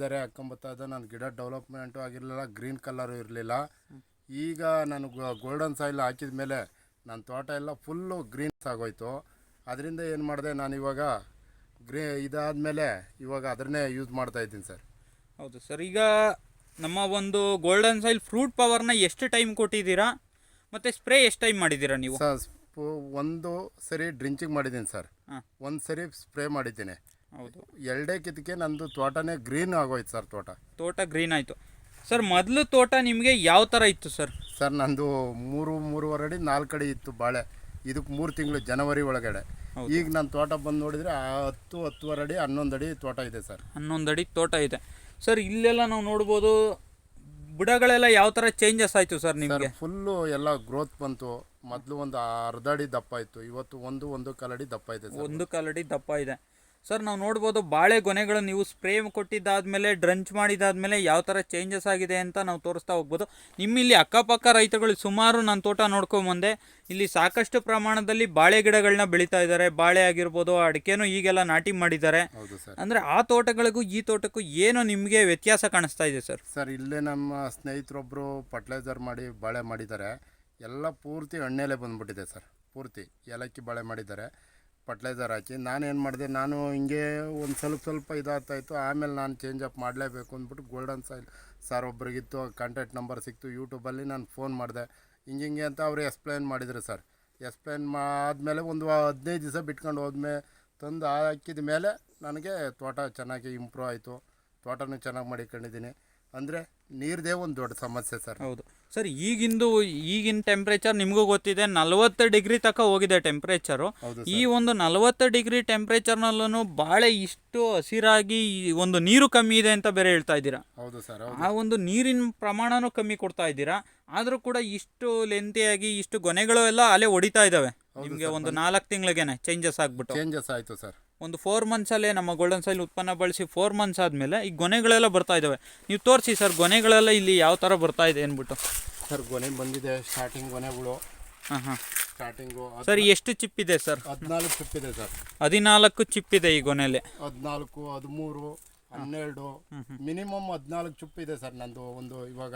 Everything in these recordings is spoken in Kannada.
ಬೇಜಾರೇ ಹಾಕೊಂಬತ್ತಾ ಇದೆ ನನ್ನ ಗಿಡ ಡೆವಲಪ್ಮೆಂಟು ಆಗಿರಲಿಲ್ಲ ಗ್ರೀನ್ ಕಲರು ಇರಲಿಲ್ಲ. ಈಗ ನಾನು ಗೋಲ್ಡನ್ ಸಾಯಿಲ್ ಹಾಕಿದ ಮೇಲೆ ನನ್ನ ತೋಟ ಎಲ್ಲ ಫುಲ್ಲು ಗ್ರೀನ್ಸ್ ಆಗೋಯ್ತು. ಅದರಿಂದ ಏನು ಮಾಡಿದೆ ನಾನು ಇವಾಗ ಗ್ರೀ ಇದಾದಮೇಲೆ ಇವಾಗ ಅದನ್ನೇ ಯೂಸ್ ಮಾಡ್ತಾ ಇದ್ದೀನಿ ಸರ್. ಹೌದು ಸರ್ ಈಗ ನಮ್ಮ ಒಂದು ಗೋಲ್ಡನ್ ಸಾಯಿಲ್ ಫ್ರೂಟ್ ಪವರ್ನ ಎಷ್ಟು ಟೈಮ್ ಕೊಟ್ಟಿದ್ದೀರಾ? ಮತ್ತು ಸ್ಪ್ರೇ ಎಷ್ಟು ಟೈಮ್ ಮಾಡಿದ್ದೀರಾ ನೀವು? ಸರ್ ಒಂದು ಸರಿ ಡ್ರಿಂಚಿಂಗ್ ಮಾಡಿದ್ದೀನಿ ಸರ್. ಒಂದು ಸರಿ ಸ್ಪ್ರೇ ಮಾಡಿದ್ದೀನಿ. ಹೌದು. ಎರಡೇ ಕಿತ್ತಕ್ಕೆ ನಂದು ತೋಟನೇ ಗ್ರೀನ್ ಆಗೋಯ್ತು ಸರ್ ತೋಟ. ತೋಟ ಗ್ರೀನ್ ಆಯಿತು. ಸರ್ ಮೊದಲು ತೋಟ ನಿಮಗೆ ಯಾವ ಥರ ಇತ್ತು ಸರ್? ಸರ್ ನಂದು ಮೂರು ಮೂರುವರೆ ಅಡಿ ನಾಲ್ಕು ಅಡಿ ಇತ್ತು ಬಾಳೆ. ಇದಕ್ಕೆ ಮೂರು ತಿಂಗಳು ಜನವರಿ ಒಳಗಡೆ. ಈಗ ನನ್ನ ತೋಟ ಬಂದು ನೋಡಿದರೆ ಹತ್ತು ಹತ್ತುವರೆ ಅಡಿ ಹನ್ನೊಂದು ಅಡಿ ತೋಟ ಇದೆ ಸರ್. ಹನ್ನೊಂದು ಅಡಿ ತೋಟ ಇದೆ. ಸರ್ ಇಲ್ಲೆಲ್ಲ ನಾವು ನೋಡ್ಬೋದು ಬುಡಗಳೆಲ್ಲ ಯಾವ ಥರ ಚೇಂಜಸ್ ಆಯಿತು ಸರ್ ನಿಮಗೆ? ಫುಲ್ಲು ಎಲ್ಲ ಗ್ರೋತ್ ಬಂತು. ಮೊದಲು ಒಂದು ಅರ್ಧ ಅಡಿ ದಪ್ಪ ಇತ್ತು. ಇವತ್ತು ಒಂದು ಒಂದು ಕಾಲಡಿ ದಪ್ಪ ಇದೆ ಒಂದು ಕಾಲಡಿ ದಪ್ಪ ಇದೆ. ಸರ್ ನಾವು ನೋಡ್ಬೋದು ಬಾಳೆ ಗೊನೆಗಳು ನೀವು ಸ್ಪ್ರೇ ಕೊಟ್ಟಿದ್ದಾದ್ಮೇಲೆ ಡ್ರಂಚ್ ಮಾಡಿದಾದ್ಮೇಲೆ ಯಾವ ಥರ ಚೇಂಜಸ್ ಆಗಿದೆ ಅಂತ ನಾವು ತೋರಿಸ್ತಾ ಹೋಗ್ಬೋದು. ನಿಮ್ಮ ಇಲ್ಲಿ ಅಕ್ಕಪಕ್ಕ ರೈತಗಳು ಸುಮಾರು ನನ್ನ ತೋಟ ನೋಡ್ಕೊಂಬಂದೆ. ಇಲ್ಲಿ ಸಾಕಷ್ಟು ಪ್ರಮಾಣದಲ್ಲಿ ಬಾಳೆ ಗಿಡಗಳನ್ನ ಬೆಳೀತಾ ಇದ್ದಾರೆ. ಬಾಳೆ ಆಗಿರ್ಬೋದು ಅಡಿಕೆನೂ ಈಗೆಲ್ಲ ನಾಟಿ ಮಾಡಿದ್ದಾರೆ. ಹೌದು ಸರ್. ಅಂದರೆ ಆ ತೋಟಗಳಿಗೂ ಈ ತೋಟಕ್ಕೂ ಏನು ನಿಮಗೆ ವ್ಯತ್ಯಾಸ ಕಾಣಿಸ್ತಾ ಇದೆ ಸರ್? ಸರ್ ಇಲ್ಲೇ ನಮ್ಮ ಸ್ನೇಹಿತರೊಬ್ಬರು ಫರ್ಟಿಲೈಸರ್ ಮಾಡಿ ಬಾಳೆ ಮಾಡಿದ್ದಾರೆ. ಎಲ್ಲ ಪೂರ್ತಿ ಹಣ್ಣೆಲೆ ಬಂದ್ಬಿಟ್ಟಿದೆ ಸರ್. ಪೂರ್ತಿ ಏಲಕ್ಕಿ ಬಾಳೆ ಮಾಡಿದ್ದಾರೆ. ಫರ್ಟಿಲೈಸರ್ ಹಾಕಿ ನಾನೇನು ಮಾಡಿದೆ, ನಾನು ಹಿಂಗೆ ಒಂದು ಸ್ವಲ್ಪ ಸ್ವಲ್ಪ ಇದಾಗ್ತಾಯಿತ್ತು, ಆಮೇಲೆ ನಾನು ಚೇಂಜ್ ಅಪ್ ಮಾಡಲೇಬೇಕು ಅಂದ್ಬಿಟ್ಟು ಗೋಲ್ಡನ್ ಸಾಯಿಲ್ ಸರ್ ಒಬ್ರಿಗಿತ್ತು ಕಾಂಟ್ಯಾಕ್ಟ್ ನಂಬರ್ ಸಿಕ್ತು ಯೂಟ್ಯೂಬಲ್ಲಿ ನಾನು ಫೋನ್ ಮಾಡಿದೆ. ಹಿಂಗೆ ಹಿಂಗೆ ಅಂತ ಅವರು ಎಕ್ಸ್ಪ್ಲೈನ್ ಮಾಡಿದ್ರು ಸರ್ ಎಕ್ಸ್ಪ್ಲೈನ್ ಆದಮೇಲೆ ಒಂದು ಹದಿನೈದು ದಿವಸ ಬಿಟ್ಕೊಂಡು ಹೋದ್ಮೇಲೆ ತಂದು ಹಾಕಿದ ಮೇಲೆ ನನಗೆ ತೋಟ ಚೆನ್ನಾಗಿ ಇಂಪ್ರೂವ್ ಆಯಿತು. ತೋಟನೂ ಚೆನ್ನಾಗಿ ಮಾಡಿಕೊಂಡಿದ್ದೀನಿ. ಅಂದರೆ ನೀರದೇ ಒಂದು ದೊಡ್ಡ ಸಮಸ್ಯೆ ಸರ್ ಹೌದು. ಸರ್ ಈಗಿಂದು ಈಗಿನ ಟೆಂಪ್ರೇಚರ್ ನಿಮಗೂ ಗೊತ್ತಿದೆ ನಲವತ್ತು ಡಿಗ್ರಿ ತನಕ ಹೋಗಿದೆ ಟೆಂಪ್ರೇಚರು ಈ ಒಂದು ನಲವತ್ತು ಡಿಗ್ರಿ ಟೆಂಪ್ರೇಚರ್ನಲ್ಲೂ ಬಾಳೆ ಇಷ್ಟು ಹಸಿರಾಗಿ ಒಂದು ನೀರು ಕಮ್ಮಿ ಇದೆ ಅಂತ ಬೇರೆ ಹೇಳ್ತಾ ಇದ್ದೀರಾ? ಹೌದು ಸರ್ ಆ ಒಂದು ನೀರಿನ ಪ್ರಮಾಣನೂ ಕಮ್ಮಿ ಕೊಡ್ತಾ ಇದ್ದೀರಾ? ಆದರೂ ಕೂಡ ಇಷ್ಟು ಲೆಂತಿಯಾಗಿ ಇಷ್ಟು ಗೊನೆಗಳು ಎಲ್ಲ ಅಲೆ ಹೊಡಿತಾ ಇದ್ದಾವೆ. ನಿಮಗೆ ಒಂದು ನಾಲ್ಕು ತಿಂಗಳಿಗೇನೆ ಚೇಂಜಸ್ ಆಗ್ಬಿಟ್ಟು. ಚೇಂಜಸ್ ಆಯಿತು ಸರ್. ಒಂದು ಫೋರ್ ಮಂತ್ಸಲ್ಲೇ ನಮ್ಮ ಗೋಲ್ಡನ್ ಸೈಲ್ ಉತ್ಪನ್ನ ಬಳಸಿ ಫೋರ್ ಮಂತ್ಸ್ ಆದಮೇಲೆ ಈ ಗೊನೆಗಳೆಲ್ಲ ಬರ್ತಾ ಇದ್ದಾವೆ ನೀವು ತೋರಿಸಿ ಸರ್ ಗೊನೆಗಳೆಲ್ಲ ಇಲ್ಲಿ ಯಾವ ಥರ ಬರ್ತಾ ಇದೆ ಅಂದ್ಬಿಟ್ಟು. ಸರ್ ಗೊನೆ ಬಂದಿದೆ ಸ್ಟಾರ್ಟಿಂಗ್ ಗೊನೆಗಳು ಹಾಂ ಹಾಂ. ಸ್ಟಾರ್ಟಿಂಗು ಸರ್ ಎಷ್ಟು ಚಿಪ್ ಇದೆ ಸರ್? ಹದಿನಾಲ್ಕು ಇದೆ ಸರ್. ಹದಿನಾಲ್ಕು ಚಿಪ್ ಇದೆ ಈ ಗೊನೆಯಲ್ಲಿ ಹದಿನಾಲ್ಕು ಹದಿಮೂರು ಹನ್ನೆರಡು. ಮಿನಿಮಮ್ ಹದಿನಾಲ್ಕು ಚಿಪ್ ಇದೆ ಸರ್ ನಂದು ಒಂದು ಇವಾಗ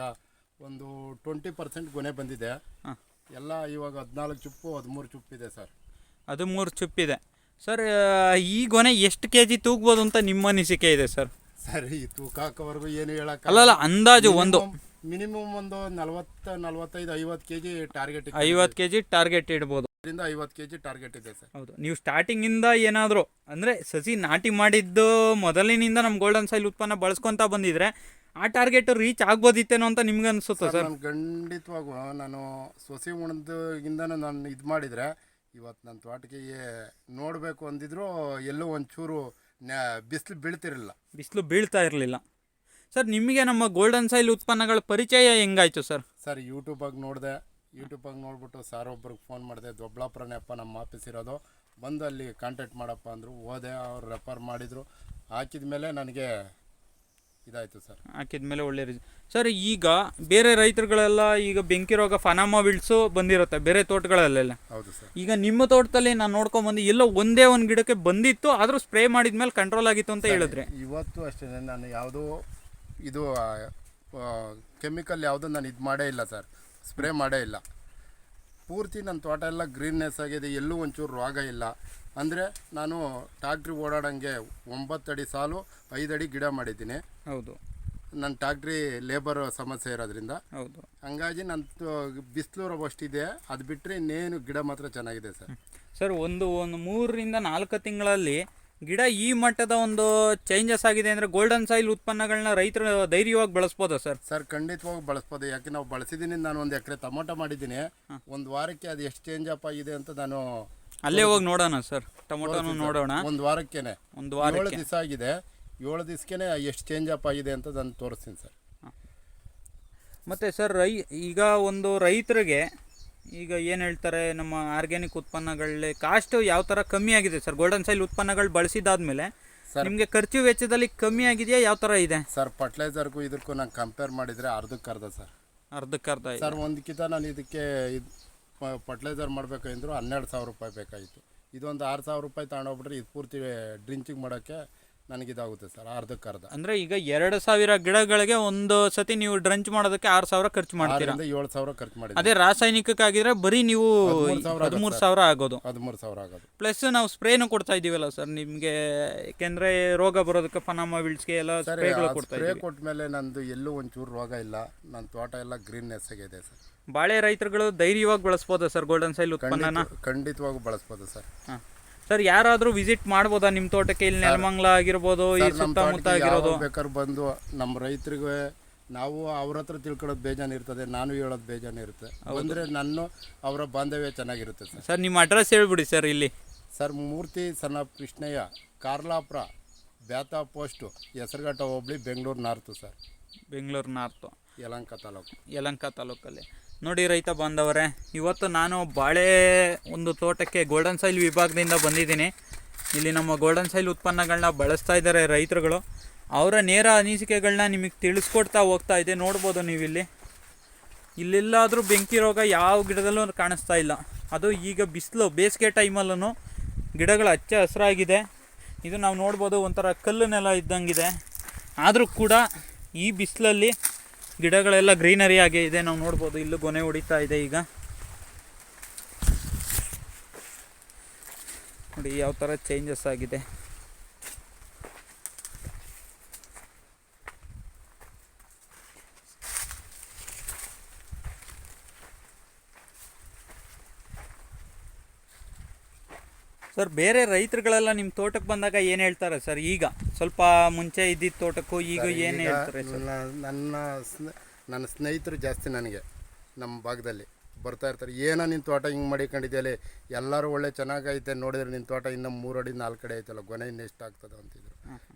ಒಂದು ಟ್ವೆಂಟಿ ಪರ್ಸೆಂಟ್ ಗೊನೆ ಬಂದಿದೆ. ಹಾಂ. ಎಲ್ಲ ಇವಾಗ ಹದಿನಾಲ್ಕು ಚುಪ್ಪು ಹದಿಮೂರು ಚುಪ್ಪಿದೆ ಸರ್. ಅದು ಮೂರು ಚುಪ್ಪಿದೆ. ಸರ್ ಈ ಗೊನೆ ಎಷ್ಟು ಕೆ ಜಿ ತೂಗ್ಬೋದು ಅಂತ ನಿಮ್ಮ ಅನಿಸಿಕೆ ಇದೆ ಸರ್? ಸರ್ ಈ ತೂಕ ಹಾಕೋವರೆಗೂ ಏನು ಹೇಳಕ್ಕೆ ಅಲ್ಲಲ್ಲ ಅಂದಾಜು ಒಂದು. ಮಿನಿಮಮ್ ಒಂದು ನಲವತ್ತ ನಲವತ್ತೈದು ಐವತ್ತು ಕೆ ಜಿ ಟಾರ್ಗೆಟ್ ಐವತ್ತು ಕೆ ಜಿ ಟಾರ್ಗೆಟ್ ಇಡ್ಬೋದು. ಇದರಿಂದ ಐವತ್ತು ಕೆ ಜಿ ಟಾರ್ಗೆಟ್ ಇದೆ ಸರ್. ಹೌದು ನೀವು ಸ್ಟಾರ್ಟಿಂಗಿಂದ ಏನಾದರೂ ಅಂದರೆ ಸಸಿ ನಾಟಿ ಮಾಡಿದ್ದು ಮೊದಲಿನಿಂದ ನಮ್ಮ ಗೋಲ್ಡನ್ ಸೈಲ್ ಉತ್ಪನ್ನ ಬಳಸ್ಕೊತಾ ಬಂದಿದ್ರೆ ಆ ಟಾರ್ಗೆಟ್ ರೀಚ್ ಆಗ್ಬೋದಿತ್ತೇನೋ ಅಂತ ನಿಮ್ಗೆ ಅನಿಸುತ್ತೆ ಸರ್ ನಾನು ಖಂಡಿತವಾಗೂ ನಾನು ಸಸಿ ಉಣದಿಂದ ನಾನು ಇದು ಮಾಡಿದರೆ ಇವತ್ತು ನನ್ನ ತೋಟಕ್ಕೆ ನೋಡಬೇಕು ಅಂದಿದ್ರು ಎಲ್ಲೂ ಒಂಚೂರು ಬಿಸಿಲು ಬೀಳ್ತಿರಲಿಲ್ಲ. ಬಿಸಿಲು ಬೀಳ್ತಾ ಇರಲಿಲ್ಲ. ಸರ್ ನಿಮಗೆ ನಮ್ಮ ಗೋಲ್ಡನ್ ಸೈಲ್ ಉತ್ಪನ್ನಗಳ ಪರಿಚಯ ಹೆಂಗಾಯ್ತು ಸರ್? ಸರ್ ಯೂಟ್ಯೂಬಾಗಿ ನೋಡಿದೆ ಯೂಟ್ಯೂಬಾಗಿ ನೋಡ್ಬಿಟ್ಟು ಸಾರ್ ಒಬ್ರಿಗೆ ಫೋನ್ ಮಾಡಿದೆ ದೊಬ್ಲಾಪುರನೇ ಅಪ್ಪ ನಮ್ಮ ಆಫೀಸ್ ಇರೋದು. ಬಂದು ಅಲ್ಲಿ ಕಾಂಟ್ಯಾಕ್ಟ್ ಮಾಡಪ್ಪ ಅಂದರು. ಹೋದೆ ಅವ್ರು ರೆಫರ್ ಮಾಡಿದರು. ಹಾಕಿದ ಮೇಲೆ ನನಗೆ ಇದಾಯಿತು ಸರ್. ಹಾಕಿದ ಮೇಲೆ ಒಳ್ಳೆ ರೀಸ್ ಸರ್ ಈಗ ಬೇರೆ ರೈತರುಗಳೆಲ್ಲ ಈಗ ಬೆಂಕಿ ರೋಗ ಫನಾಮ ಬಿಳ್ಸು ಬಂದಿರುತ್ತೆ ಬೇರೆ ತೋಟಗಳಲ್ಲೆಲ್ಲ. ಹೌದು ಸರ್. ಈಗ ನಿಮ್ಮ ತೋಟದಲ್ಲಿ ನಾನು ನೋಡ್ಕೊಂಬಂದು ಎಲ್ಲೋ ಒಂದೇ ಒಂದು ಗಿಡಕ್ಕೆ ಬಂದಿತ್ತು ಆದರೂ ಸ್ಪ್ರೇ ಮಾಡಿದ್ಮೇಲೆ ಕಂಟ್ರೋಲ್ ಆಗಿತ್ತು ಅಂತ ಹೇಳಿದ್ರೆ. ಇವತ್ತು ಅಷ್ಟೇ ನಾನು ಯಾವುದೂ ಇದು ಕೆಮಿಕಲ್ ಯಾವುದೂ ನಾನು ಇದು ಮಾಡೇ ಇಲ್ಲ ಸರ್. ಸ್ಪ್ರೇ ಮಾಡೇ ಇಲ್ಲ. ಪೂರ್ತಿ ನನ್ನ ತೋಟ ಎಲ್ಲ ಗ್ರೀನ್ನೆಸ್ ಆಗಿದೆ ಎಲ್ಲೂ ಒಂಚೂರು ರೋಗ ಇಲ್ಲ. ಅಂದರೆ ನಾನು ಟ್ಯಾಕ್ಟ್ರಿ ಓಡಾಡೋಂಗೆ ಒಂಬತ್ತಡಿ ಅಡಿ ಸಾಲು ಐದಡಿ ಅಡಿ ಗಿಡ ಮಾಡಿದ್ದೀನಿ. ಹೌದು. ನನ್ನ ಟ್ಯಾಕ್ಟ್ರಿ ಲೇಬರ್ ಸಮಸ್ಯೆ ಇರೋದ್ರಿಂದ. ಹೌದು. ಹಂಗಾಗಿ ನನ್ನ ಬಿಸಿಲು ಇದೆ ಅದು ಬಿಟ್ಟರೆ ಇನ್ನೇನು ಗಿಡ ಮಾತ್ರ ಚೆನ್ನಾಗಿದೆ ಸರ್. ಸರ್ ಒಂದು ಒಂದು ಮೂರರಿಂದ ನಾಲ್ಕು ತಿಂಗಳಲ್ಲಿ ಗಿಡ ಈ ಮಟ್ಟದ ಒಂದು ಚೇಂಜಸ್ ಆಗಿದೆ ಅಂದರೆ ಗೋಲ್ಡನ್ ಸಾಯಿಲ್ ಉತ್ಪನ್ನಗಳನ್ನ ರೈತರು ಧೈರ್ಯವಾಗಿ ಬಳಸ್ಬೋದಾ ಸರ್? ಸರ್ ಖಂಡಿತವಾಗಿ ಬಳಸ್ಬೋದು. ಯಾಕೆ ನಾವು ಬಳಸಿದ್ದೀನಿ ನಾನು ಒಂದು ಎಕರೆ ಟೊಮೊಟೊ ಮಾಡಿದ್ದೀನಿ ಒಂದು ವಾರಕ್ಕೆ ಅದು ಎಷ್ಟು ಚೇಂಜ್ ಅಪ್ ಆಗಿದೆ ಅಂತ ನಾನು ಅಲ್ಲೇ ಹೋಗಿ ನೋಡೋಣ ಸರ್. ಟೊಮೊಟೊನು ನೋಡೋಣ. ಒಂದು ವಾರಕ್ಕೇನೆ. ಒಂದು ವಾರ ಏಳು ದಿವಸ ಆಗಿದೆ. ಏಳು ದಿವಸಕ್ಕೆ ಎಷ್ಟು ಚೇಂಜ್ ಅಪ್ ಆಗಿದೆ ಅಂತ ನಾನು ತೋರಿಸ್ತೀನಿ ಸರ್. ಮತ್ತು ಸರ್ ರೈ ಈಗ ಒಂದು ರೈತರಿಗೆ ಈಗ ಏನು ಹೇಳ್ತಾರೆ ನಮ್ಮ ಆರ್ಗ್ಯಾನಿಕ್ ಉತ್ಪನ್ನಗಳಲ್ಲಿ ಕಾಸ್ಟ್ ಯಾವ ಥರ ಕಮ್ಮಿ ಆಗಿದೆ? ಸರ್ ಗೋಲ್ಡನ್ ಸೈಲ್ ಉತ್ಪನ್ನಗಳು ಬಳಸಿದಾದ್ಮೇಲೆ ಸರ್. ನಿಮಗೆ ಖರ್ಚು ವೆಚ್ಚದಲ್ಲಿ ಕಮ್ಮಿ ಆಗಿದೆಯಾ? ಯಾವ ಥರ ಇದೆ? ಸರ್ ಫರ್ಟಿಲೈಸರ್ಗೂ ಇದಕ್ಕೂ ನಾನು ಕಂಪೇರ್ ಮಾಡಿದರೆ ಅರ್ಧಕ್ಕೆ ಅರ್ಧ ಸರ್ ಅರ್ಧಕ್ಕೆ ಅರ್ಧ ಇದೆ. ಸರ್ ಒಂದಕ್ಕಿಂತ ನಾನು ಇದಕ್ಕೆ ಇದು ಫರ್ಟಿಲೈಸರ್ ಮಾಡಬೇಕಂದ್ರು ಹನ್ನೆರಡು ಸಾವಿರ ರೂಪಾಯಿ ಬೇಕಾಗಿತ್ತು ಇದೊಂದು ಆರು ಸಾವಿರ ರೂಪಾಯಿ ತಗೊಂಡೋಗ್ಬಿಟ್ರೆ ಇದು ಪೂರ್ತಿ ಡ್ರಿಂಚಿಂಗ್ ಮಾಡೋಕ್ಕೆ ನನಗಿದಾಗುತ್ತೆ ಸರ್ ಅರ್ಧಕ್ಕೆ ಅರ್ಧ. ಅಂದ್ರೆ ಈಗ ಎರಡು ಸಾವಿರ ಗಿಡಗಳಿಗೆ ಒಂದು ಸತಿ ನೀವು ಡ್ರಂಚ್ ಮಾಡೋದಕ್ಕೆ ಆರು ಸಾವಿರ ಖರ್ಚು ಮಾಡ್ತೀರಾ? ಆರರಿಂದ ಏಳು ಸಾವಿರ ಖರ್ಚು ಮಾಡಿ ಅದೇ ರಾಸಾಯನಿಕಕ್ಕಾಗಿದ್ರೆ ಬರೀ ನೀವು ಹದಿಮೂರು ಸಾವಿರ ಹದಿಮೂರು ಸಾವಿರ ಆಗೋದು. ಹದಿಮೂರು ಸಾವಿರ ಆಗೋದು. ಪ್ಲಸ್ ನಾವು ಸ್ಪ್ರೇನು ಕೊಡ್ತಾ ಇದೀವಲ್ಲ ಸರ್ ನಿಮಗೆ ಯಾಕೆಂದ್ರೆ ರೋಗ ಬರೋದಕ್ಕೆ ಪನಾಮ ವಿಳ್ಸ್ಗೆ ಎಲ್ಲ ಸರ್ ಸ್ಪ್ರೇಗಳು ಕೊಡ್ತಾ ಸ್ಪ್ರೇ ಇದೀವಿ. ಕೊಟ್ಟ ಮೇಲೆ ನಂದು ಎಲ್ಲೂ ಒಂಚೂರು ರೋಗ ಇಲ್ಲ ನನ್ನ ತೋಟ ಎಲ್ಲ ಗ್ರೀನ್ನೆಸ್ ಆಗಿದೆ ಸರ್. ಬಾಳೆ ರೈತರುಗಳು ಧೈರ್ಯವಾಗಿ ಬಳಸ್ಬೋದಾ ಸರ್ ಗೋಲ್ಡನ್ ಸೈಲ್ ಉತ್ಪನ್ನನ? ಖಂಡಿತ ಖಂಡಿತವಾಗೂ ಬಳಸ್ಬೋದು ಸರ್. ಹಾಂ. ಸರ್ ಯಾರಾದರೂ ವಿಸಿಟ್ ಮಾಡ್ಬೋದಾ? ನಿಮ್ಮ ತೋಟಕ್ಕೆ ಇಲ್ಲಿ ನೆಲಮಂಗ್ಲ ಆಗಿರ್ಬೋದು ಈ ಸರ್, ಸುತ್ತಮುತ್ತ ತೋಟಕ್ಕೆ ಆಗಿರೋದು? ಯಾವಾಗ ಬೇಕಾದ್ರೂ ಬಂದು ನಮ್ಮ ರೈತರಿಗೆ ನಾವು ಅವ್ರ ಹತ್ರ ತಿಳ್ಕೊಳ್ಳೋದು ಬೇಜಾನ್ ಇರ್ತದೆ ನಾನು ಹೇಳೋದು ಬೇಜಾನ್ ಇರುತ್ತೆ. ಬಂದ್ರೆ ನನ್ನ ಅವರ ಬಾಂಧವ್ಯ ಚೆನ್ನಾಗಿರುತ್ತೆ ಸರ್. ಸರ್ ನಿಮ್ಮ ಅಡ್ರೆಸ್ ಹೇಳ್ಬಿಡಿ ಸರ್ ಇಲ್ಲಿ. ಸರ್ ಮೂರ್ತಿ ಸಣ್ಣ ಕೃಷ್ಣಯ್ಯ ಕಾರ್ಲಾಪುರ ಬ್ಯಾತಾ ಪೋಸ್ಟು ಹೆಸರುಘಟ್ಟ ಹೋಬಳಿ Bengaluru north sir. Bengaluru north. Yelahanka taluk. Yelahanka ತಾಲೂಕಲ್ಲಿ. ನೋಡಿ ರೈತ ಬಾಂಧವರೇ, ಇವತ್ತು ನಾನು ಬಾಳೆ ಒಂದು ತೋಟಕ್ಕೆ ಗೋಲ್ಡನ್ ಸೈಲ್ ವಿಭಾಗದಿಂದ ಬಂದಿದ್ದೀನಿ. ಇಲ್ಲಿ ನಮ್ಮ ಗೋಲ್ಡನ್ ಸೈಲ್ ಉತ್ಪನ್ನಗಳನ್ನ ಬಳಸ್ತಾ ಇದ್ದಾರೆ ರೈತರುಗಳು. ಅವರ ನೇರ ಅನಿಸಿಕೆಗಳನ್ನ ನಿಮಗೆ ತಿಳಿಸ್ಕೊಡ್ತಾ ಹೋಗ್ತಾ ಇದೆ, ನೋಡ್ಬೋದು ನೀವಿಲ್ಲಿ. ಇಲ್ಲೆಲ್ಲಾದರೂ ಬೆಂಕಿ ರೋಗ ಯಾವ ಗಿಡದಲ್ಲೂ ಕಾಣಿಸ್ತಾ ಇಲ್ಲ. ಅದು ಈಗ ಬಿಸಿಲು, ಬೇಸಿಗೆ ಟೈಮಲ್ಲೂ ಗಿಡಗಳು ಹಚ್ಚ ಹಸಿರಾಗಿದೆ. ಇದು ನಾವು ನೋಡ್ಬೋದು ಒಂಥರ ಕಲ್ಲು ನೆಲ ಇದ್ದಂಗಿದೆ. ಆದರೂ ಕೂಡ ಈ ಬಿಸಿಲಲ್ಲಿ ಗಿಡಗಳೆಲ್ಲ ಗ್ರೀನರಿ ಆಗಿ ಇದೆ. ನಾವು ನೋಡ್ಬೋದು ಇಲ್ಲೂ ಗೊನೆ ಹೊಡಿತಾ ಇದೆ ಈಗ. ನೋಡಿ, ಯಾವ ಥರ ಚೇಂಜಸ್ ಆಗಿದೆ. ಸರ್ ಬೇರೆ ರೈತರುಗಳೆಲ್ಲ ನಿಮ್ಮ ತೋಟಕ್ಕೆ ಬಂದಾಗ ಏನು ಹೇಳ್ತಾರೆ ಸರ್? ಈಗ ಸ್ವಲ್ಪ ಮುಂಚೆ ಇದ್ದಿದ್ದ ತೋಟಕ್ಕೂ ಈಗ ಏನು ಹೇಳ್ತಾರೆ ಸರ್? ನ- ನನ್ನ ಸ್ನ- ನನ್ನ ಸ್ನೇಹಿತರು ಜಾಸ್ತಿ ನನಗೆ ನಮ್ಮ ಭಾಗದಲ್ಲಿ ಬರ್ತಾ ಇರ್ತಾರೆ. ಏನೋ ನಿನ್ನ ತೋಟ ಹಿಂಗೆ ಮಾಡಿಕೊಂಡಿದ್ದಲ್ಲಿ ಎಲ್ಲರೂ ಒಳ್ಳೆ ಚೆನ್ನಾಗೈತೆ ನೋಡಿದ್ರೆ ನಿನ್ನ ತೋಟ ಇನ್ನೂ ಮೂರು ಅಡಿ ನಾಲ್ಕು ಕಡೆ ಐತಲ್ಲ ಗೊನೆ ಇನ್ನು ಎಷ್ಟು ಆಗ್ತದೆ ಅಂತಿದ್ರು.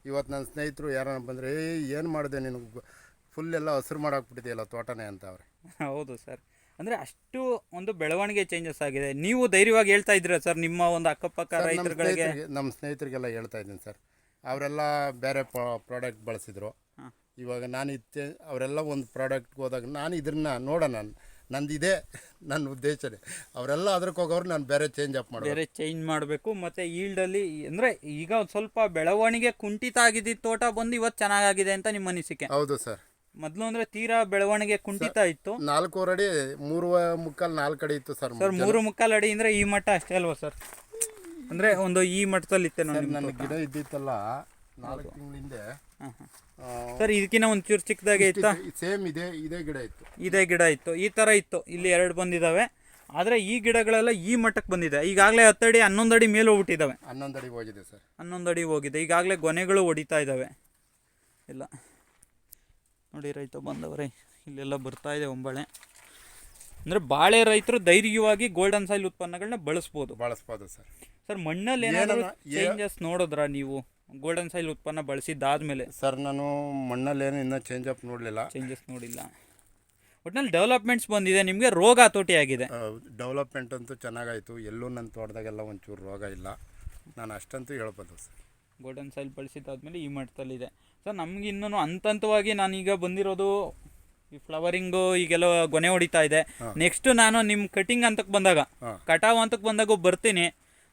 ಇವತ್ತು ನನ್ನ ಸ್ನೇಹಿತರು ಯಾರನ್ನ ಬಂದರೆ ಏ ಏನು ಮಾಡಿದೆ ನಿನಗೆ ಫುಲ್ ಎಲ್ಲ ಹಸಿರು ಮಾಡಾಕ್ಬಿಟ್ಟಿದೆಯಲ್ಲ ತೋಟನೇ ಅಂತ ಅವ್ರೆ. ಹೌದು ಸರ್. ಅಂದರೆ ಅಷ್ಟು ಒಂದು ಬೆಳವಣಿಗೆ ಚೇಂಜಸ್ ಆಗಿದೆ. ನೀವು ಧೈರ್ಯವಾಗಿ ಹೇಳ್ತಾ ಇದ್ದೀರಾ ಸರ್ ನಿಮ್ಮ ಒಂದು ಅಕ್ಕಪಕ್ಕ ರೈತರುಗಳಿಗೆ ನಮ್ಮ ಸ್ನೇಹಿತರಿಗೆಲ್ಲ ಹೇಳ್ತಾ ಇದ್ದೀನಿ ಸರ್ ಅವರೆಲ್ಲ ಬೇರೆ ಪ್ರಾಡಕ್ಟ್ ಬಳಸಿದ್ರು. ಇವಾಗ ನಾನು ಇತ್ತೆ ಅವರೆಲ್ಲ ಒಂದು ಪ್ರಾಡಕ್ಟ್ಗೆ ಹೋದಾಗ ನಾನು ಇದನ್ನ ನೋಡೋಣ ನಂದು ಇದೇ ನನ್ನ ಉದ್ದೇಶನೇ. ಅವರೆಲ್ಲ ಅದಕ್ಕೆ ಹೋಗೋರು ನಾನು ಬೇರೆ ಚೇಂಜ್ ಅಪ್ ಮಾಡಿ ಬೇರೆ ಚೇಂಜ್ ಮಾಡಬೇಕು. ಮತ್ತು ಈಲ್ಡಲ್ಲಿ ಅಂದರೆ ಈಗ ಒಂದು ಸ್ವಲ್ಪ ಬೆಳವಣಿಗೆ ಕುಂಠಿತ ಆಗಿದ್ದ ತೋಟ ಬಂದು ಇವತ್ತು ಚೆನ್ನಾಗಾಗಿದೆ ಅಂತ ನಿಮ್ಮ ಅನಿಸಿಕೆ. ಹೌದು ಸರ್ ಮೊದಲು ಅಂದ್ರೆ ತೀರಾ ಬೆಳವಣಿಗೆ ಕುಂಠಿತ ಇತ್ತು. ನಾಲ್ಕೂವರೆ ಅಡಿ ಮೂರು ಮುಕ್ಕಾಲ್ ನಾಲ್ಕು ಅಡಿ ಇತ್ತು ಸರ್ ಸರ್ ಮೂರು ಮುಕ್ಕಾಲು ಅಡಿ ಅಂದ್ರೆ ಈ ಮಟ್ಟ ಅಷ್ಟೇ ಅಲ್ವಾ ಸರ್? ಅಂದ್ರೆ ಒಂದು ಈ ಮಟ್ಟದಲ್ಲಿ ಇತ್ತೆ ನೋಡಿ ನನ್ನ ಗಿಡ ಇದ್ದಿತ್ತಲ್ಲ ನಾಲ್ಕು ತಿಂಗಳ ಹಿಂದೆ. ಸರ್ ಇದಕ್ಕಿಂತ ಒಂಚೂರು ಚಿಕ್ಕದಾಗೆ ಇತ್ತಾ? ಸೇಮ್ ಇದೆ ಇದೇ ಗಿಡ ಇತ್ತು. ಇದೇ ಗಿಡ ಇತ್ತು. ಈ ತರ ಇತ್ತು. ಇಲ್ಲಿ ಎರಡು ಬಂದಿದ್ದಾವೆ ಆದರೆ ಈ ಗಿಡಗಳೆಲ್ಲ ಈ ಮಟ್ಟಕ್ಕೆ ಬಂದಿದೆ. ಈಗಾಗಲೇ ಹತ್ತಡಿ ಹನ್ನೊಂದು ಅಡಿ ಮೇಲೆ ಹೋಗ್ಬಿಟ್ಟಿದ್ದಾವೆ ಹನ್ನೊಂದು ಅಡಿ ಹೋಗಿದೆ ಸರ್. ಹನ್ನೊಂದು ಅಡಿ ಹೋಗಿದೆ. ಈಗಾಗಲೇ ಗೊನೆಗಳು ಹೊಡಿತಾ ಇದ್ದಾವೆ ಇಲ್ಲ. ನೋಡಿ ರೈತ ಬಂದವರೇ ಇಲ್ಲೆಲ್ಲ ಬರ್ತಾ ಇದೆ ಒಂಬಳೆ. ಅಂದರೆ ಬಾಳೆ ರೈತರು ಧೈರ್ಯವಾಗಿ ಗೋಲ್ಡನ್ ಸಾಯಿಲ್ ಉತ್ಪನ್ನಗಳನ್ನ ಬಳಸ್ಬೋದು. ಬಳಸ್ಬೋದು ಸರ್. ಸರ್ ಮಣ್ಣಲ್ಲಿ ಏನಾದರೂ ಚೇಂಜಸ್ ನೋಡಿದ್ರಾ ನೀವು? ಗೋಲ್ಡನ್ ಸಾಯಿಲ್ ಉತ್ಪನ್ನ ಬಳಸಿದ್ದಾದ್ಮೇಲೆ. ಸರ್ ನಾನು ಮಣ್ಣಲ್ಲಿ ಏನು ಇನ್ನೂ ಚೇಂಜ್ ಅಪ್ ನೋಡಲಿಲ್ಲ. ಚೇಂಜಸ್ ನೋಡಿಲ್ಲ. ಒಟ್ನಲ್ಲಿ ಡೆವಲಪ್ಮೆಂಟ್ಸ್ ಬಂದಿದೆ ನಿಮಗೆ ರೋಗ ಹತೋಟಿ ಆಗಿದೆ. ಡೆವಲಪ್ಮೆಂಟ್ ಅಂತೂ ಚೆನ್ನಾಗಾಯಿತು. ಎಲ್ಲೂ ನನ್ನ ತೋಟದಾಗೆಲ್ಲ ಒಂಚೂರು ರೋಗ ಇಲ್ಲ. ನಾನು ಅಷ್ಟಂತೂ ಹೇಳ್ಬೋದು ಸರ್. ಗೋಲ್ಡನ್ ಸಾಯಿಲ್ ಬಳಸಿದ್ದಾದ್ಮೇಲೆ ಈ ಮಟ್ಟದಲ್ಲಿದೆ. ಸರ್ ನಮ್ಗೆ ಇನ್ನೂ ಹಂತ ಹಂತವಾಗಿ ನಾನೀಗ ಬಂದಿರೋದು ಈ ಫ್ಲವರಿಂಗು ಈಗೆಲ್ಲ ಗೊನೆ ಹೊಡಿತಾ ಇದೆ. ನೆಕ್ಸ್ಟ್ ನಾನು ನಿಮ್ಮ ಕಟಿಂಗ್ ಹಂತಕ್ಕೆ ಬಂದಾಗ ಕಟಾವು ಅಂತಕ್ಕೆ ಬಂದಾಗ ಬರ್ತೀನಿ.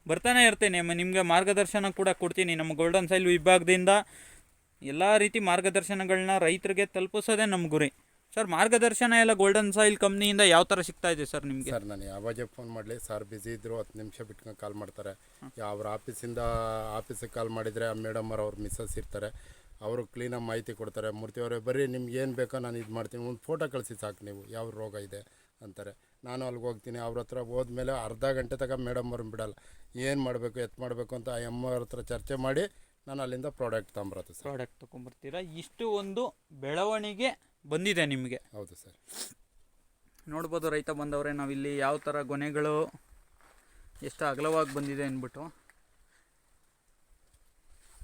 ಬರ್ತಾನೆ ಇರ್ತೀನಿ. ನಿಮಗೆ ಮಾರ್ಗದರ್ಶನ ಕೂಡ ಕೊಡ್ತೀನಿ. ನಮ್ಮ ಗೋಲ್ಡನ್ ಸೈಲ್ ವಿಭಾಗದಿಂದ ಎಲ್ಲ ರೀತಿ ಮಾರ್ಗದರ್ಶನಗಳನ್ನ ರೈತರಿಗೆ ತಲುಪಿಸೋದೇ ನಮ್ಮ ಗುರಿ. ಸರ್ ಮಾರ್ಗದರ್ಶನ ಎಲ್ಲ ಗೋಲ್ಡನ್ ಸಾಯಿಲ್ ಕಂಪ್ನಿಯಿಂದ ಯಾವ ಥರ ಸಿಗ್ತಾ ಇದೆ ಸರ್ ನಿಮಗೆ? ಸರ್ ನಾನು ಯಾವಾಗ ಫೋನ್ ಮಾಡಲಿ ಸರ್ ಬಿಸಿ ಇದ್ದರು ಹತ್ತು ನಿಮಿಷ ಬಿಟ್ಕೊಂಡು ಕಾಲ್ ಮಾಡ್ತಾರೆ. ಅವ್ರ ಆಫೀಸಿಂದ ಆಫೀಸಿಗೆ ಕಾಲ್ ಮಾಡಿದರೆ ಆ ಮೇಡಮ್ ಅವ್ರ ಅವ್ರ ಮಿಸ್ಸಸ್ ಇರ್ತಾರೆ ಅವರು ಕ್ಲೀನಾಗಿ ಮಾಹಿತಿ ಕೊಡ್ತಾರೆ. ಮೂರ್ತಿ ಅವರೇ ಬರ್ರಿ ನಿಮ್ಗೆ ಏನು ಬೇಕೋ ನಾನು ಇದು ಮಾಡ್ತೀನಿ. ಒಂದು ಫೋಟೋ ಕಳಿಸಿ ಸಾಕು ನೀವು ಯಾವ ರೋಗ ಇದೆ? ಅಂತಾರೆ. ನಾನು ಅಲ್ಲಿಗೆ ಹೋಗ್ತೀನಿ. ಅವ್ರ ಹತ್ರ ಹೋದ್ಮೇಲೆ ಅರ್ಧ ಗಂಟೆ ತಗ ಮೇಡಮ್ ಅವ್ರನ್ನ ಬಿಡಲ್ಲ. ಏನು ಮಾಡಬೇಕು ಎತ್ ಮಾಡಬೇಕು ಅಂತ ಆ ಎಮ್ಮ ಅವ್ರ ಹತ್ರ ಚರ್ಚೆ ಮಾಡಿ ನಾನು ಅಲ್ಲಿಂದ ಪ್ರಾಡಕ್ಟ್ ತೊಗೊಂಬರತ್ತೆ ಸರ್. ಪ್ರಾಡಕ್ಟ್ ತೊಗೊಂಬರ್ತೀರಾ? ಇಷ್ಟು ಒಂದು ಬೆಳವಣಿಗೆ ಬಂದಿದೆ ನಿಮಗೆ. ಹೌದು ಸರ್. ನೋಡ್ಬೋದು ರೈತ ಬಂದವರೇ ನಾವಿಲ್ಲಿ ಯಾವ ಥರ ಗೊನೆಗಳು ಎಷ್ಟು ಅಗಲವಾಗಿ ಬಂದಿದೆ ಅಂದ್ಬಿಟ್ಟು.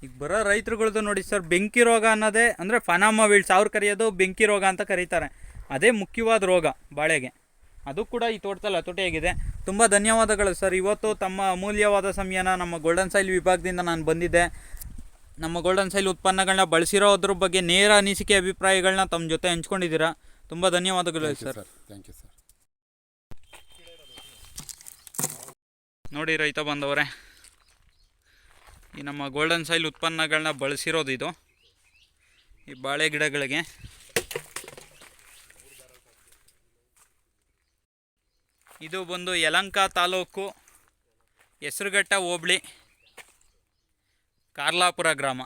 ಈಗ ಬರೋ ರೈತರುಗಳದ್ದು ನೋಡಿ ಸರ್ ಬೆಂಕಿ ರೋಗ ಅನ್ನೋದೇ ಅಂದರೆ ಫನಾಮ ವೀಳ್ಸ್ ಅವ್ರು ಕರೆಯೋದು ಬೆಂಕಿ ರೋಗ ಅಂತ ಕರೀತಾರೆ. ಅದೇ ಮುಖ್ಯವಾದ ರೋಗ ಬಾಳೆಗೆ. ಅದು ಕೂಡ ಈ ತೋಟದಲ್ಲಿ ಹತೋಟಿಯಾಗಿದೆ ತುಂಬ ಧನ್ಯವಾದಗಳು ಸರ್. ಇವತ್ತು ತಮ್ಮ ಅಮೂಲ್ಯವಾದ ಸಮಯನ ನಮ್ಮ ಗೋಲ್ಡನ್ ಸೈಲ್ ವಿಭಾಗದಿಂದ ನಾನು ಬಂದಿದ್ದೆ. ನಮ್ಮ ಗೋಲ್ಡನ್ ಸೈಲ್ ಉತ್ಪನ್ನಗಳನ್ನ ಬಳಸಿರೋದ್ರ ಬಗ್ಗೆ ನೇರ ಅನಿಸಿಕೆ ಅಭಿಪ್ರಾಯಗಳನ್ನ ತಮ್ಮ ಜೊತೆ ಹಂಚ್ಕೊಂಡಿದ್ದೀರಾ. ತುಂಬ ಧನ್ಯವಾದಗಳು sir. Sir thank you sir ನೋಡಿ ರೈತ ಬಂದವರೇ. ಈ ನಮ್ಮ ಗೋಲ್ಡನ್ ಸಾಯಿಲ್ ಉತ್ಪನ್ನಗಳನ್ನ ಬಳಸಿರೋದು ಇದು. ಈ ಬಾಳೆ ಗಿಡಗಳಿಗೆ. ಇದು ಬಂದು ಯಲಂಕ ತಾಲೂಕು ಹೆಸರುಘಟ್ಟ ಹೋಬಳಿ, ಕಾರ್ಲಾಪುರ ಗ್ರಾಮ.